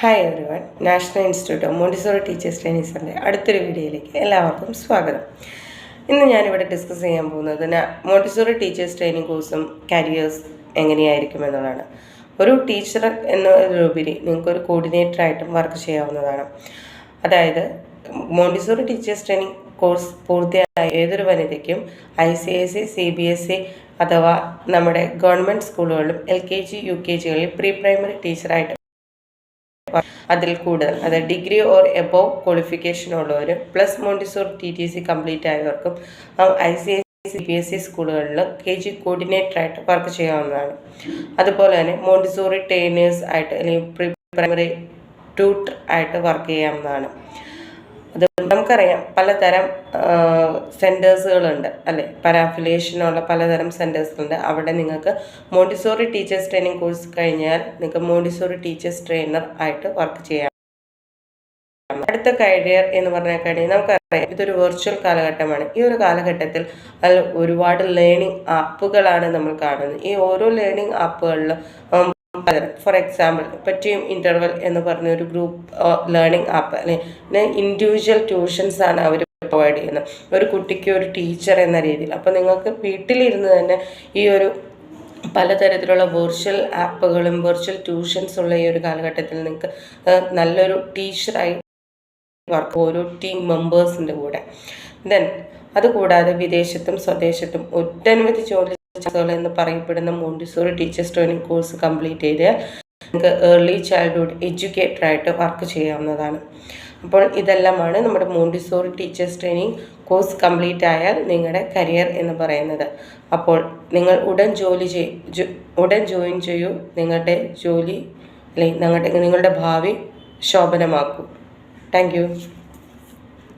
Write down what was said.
Hi everyone national institute of Montessori teachers ട്രെയിനിങ്സിന്റെ അടുത്തൊരു വീഡിയോയിലേക്ക് എല്ലാവർക്കും സ്വാഗതം. ഇന്ന് ഞാനിവിടെ ഡിസ്കസ് ചെയ്യാൻ പോകുന്നത് മോണ്ടിസോറി ടീച്ചേഴ്സ് ട്രെയിനിങ് കോഴ്സും കരിയേഴ്സ് എങ്ങനെയായിരിക്കും എന്നുള്ളതാണ്. ഒരു ടീച്ചർ എന്നതിലുപരി നിങ്ങൾക്കൊരു കോർഡിനേറ്ററായിട്ടും വർക്ക് ചെയ്യാവുന്നതാണ്. അതായത് മോണ്ടിസോറി ടീച്ചേഴ്സ് ട്രെയിനിങ് കോഴ്സ് പൂർത്തിയായ ഏതൊരു വനിതയ്ക്കും I C S C C B S E അഥവാ നമ്മുടെ ഗവൺമെന്റ് സ്കൂളുകളിലും L K G U K ജികളിൽ pre primary ടീച്ചറായിട്ട് അതിൽ കൂടുതൽ അതായത് ഡിഗ്രി ഓർ എബോവ് ക്വാളിഫിക്കേഷൻ ഉള്ളവരും plus Montessori T T C complete ആയവർക്കും I C S C B S E സ്കൂളുകളിൽ K G കോർഡിനേറ്ററായിട്ട് വർക്ക് ചെയ്യാവുന്നതാണ്. അതുപോലെ തന്നെ മോണ്ടിസോറി ട്രെയിനേഴ്സ് ആയിട്ട് അല്ലെങ്കിൽ പ്രീ പ്രൈമറി ട്യൂട്ടർ ആയിട്ട് വർക്ക് ചെയ്യാവുന്നതാണ്. നമുക്കറിയാം പലതരം സെന്റേഴ്സുകളുണ്ട് അല്ലേ? പല അഫിലിയേഷനുള്ള പലതരം സെന്റേഴ്സുണ്ട് അവിടെ നിങ്ങൾക്ക് മോണ്ടിസോറി ടീച്ചേഴ്സ് ട്രെയിനിങ് കോഴ്സ് കഴിഞ്ഞാൽ നിങ്ങൾക്ക് മോണ്ടിസോറി ടീച്ചേഴ്സ് ട്രെയിനർ ആയിട്ട് വർക്ക് ചെയ്യാം. അടുത്ത കരിയർ എന്ന് പറഞ്ഞ കഴിഞ്ഞാൽ നമുക്കറിയാം. ഇതൊരു വെർച്വൽ കാലഘട്ടമാണ്. ഈ ഒരു കാലഘട്ടത്തിൽ അതിൽ ഒരുപാട് ലേണിംഗ് ആപ്പുകളാണ് നമ്മൾ കാണുന്നത്. ഈ ഓരോ ലേണിംഗ് ആപ്പുകളിലും ഫോർ എക്സാമ്പിൾ ടീം ഇന്റർവൽ എന്ന് പറഞ്ഞ ഒരു ഗ്രൂപ്പ് ലേണിംഗ് ആപ്പ് അല്ലെങ്കിൽ ഇൻഡിവിജ്വൽ ട്യൂഷൻസ് ആണ് അവർ പ്രൊവൈഡ് ചെയ്യുന്നത്. ഒരു കുട്ടിക്ക് ഒരു ടീച്ചർ എന്ന രീതിയിൽ. അപ്പോൾ നിങ്ങൾക്ക് വീട്ടിലിരുന്ന് തന്നെ ഈ ഒരു പലതരത്തിലുള്ള വെർച്വൽ ആപ്പുകളും വെർച്വൽ ട്യൂഷൻസ് ഉള്ള ഈ ഒരു കാലഘട്ടത്തിൽ നിങ്ങൾക്ക് നല്ലൊരു ടീച്ചറായി വർക്ക് ഓരോ ടീം മെമ്പേഴ്സിന്റെ കൂടെ. ദെൻ അതുകൂടാതെ വിദേശത്തും സ്വദേശത്തും ഒട്ടനവധി ജോലി എന്ന് പറയപ്പെടുന്ന Montessori teachers training course complete ചെയ്ത് നമുക്ക് ഏർലി ചൈൽഡ്ഹുഡ് എഡ്യൂക്കേറ്ററായിട്ട് വർക്ക് ചെയ്യാവുന്നതാണ്. അപ്പോൾ ഇതെല്ലാമാണ് നമ്മുടെ Montessori teachers training course complete ആയാൽ നിങ്ങളുടെ കരിയർ എന്ന് പറയുന്നത്. അപ്പോൾ നിങ്ങൾ ഉടൻ ജോലി ചെയ് ഉടൻ ജോയിൻ ചെയ്യൂ നിങ്ങളുടെ ജോലി അല്ലെങ്കിൽ നിങ്ങളുടെ നിങ്ങളുടെ ഭാവി ശോഭനമാക്കൂ. താങ്ക്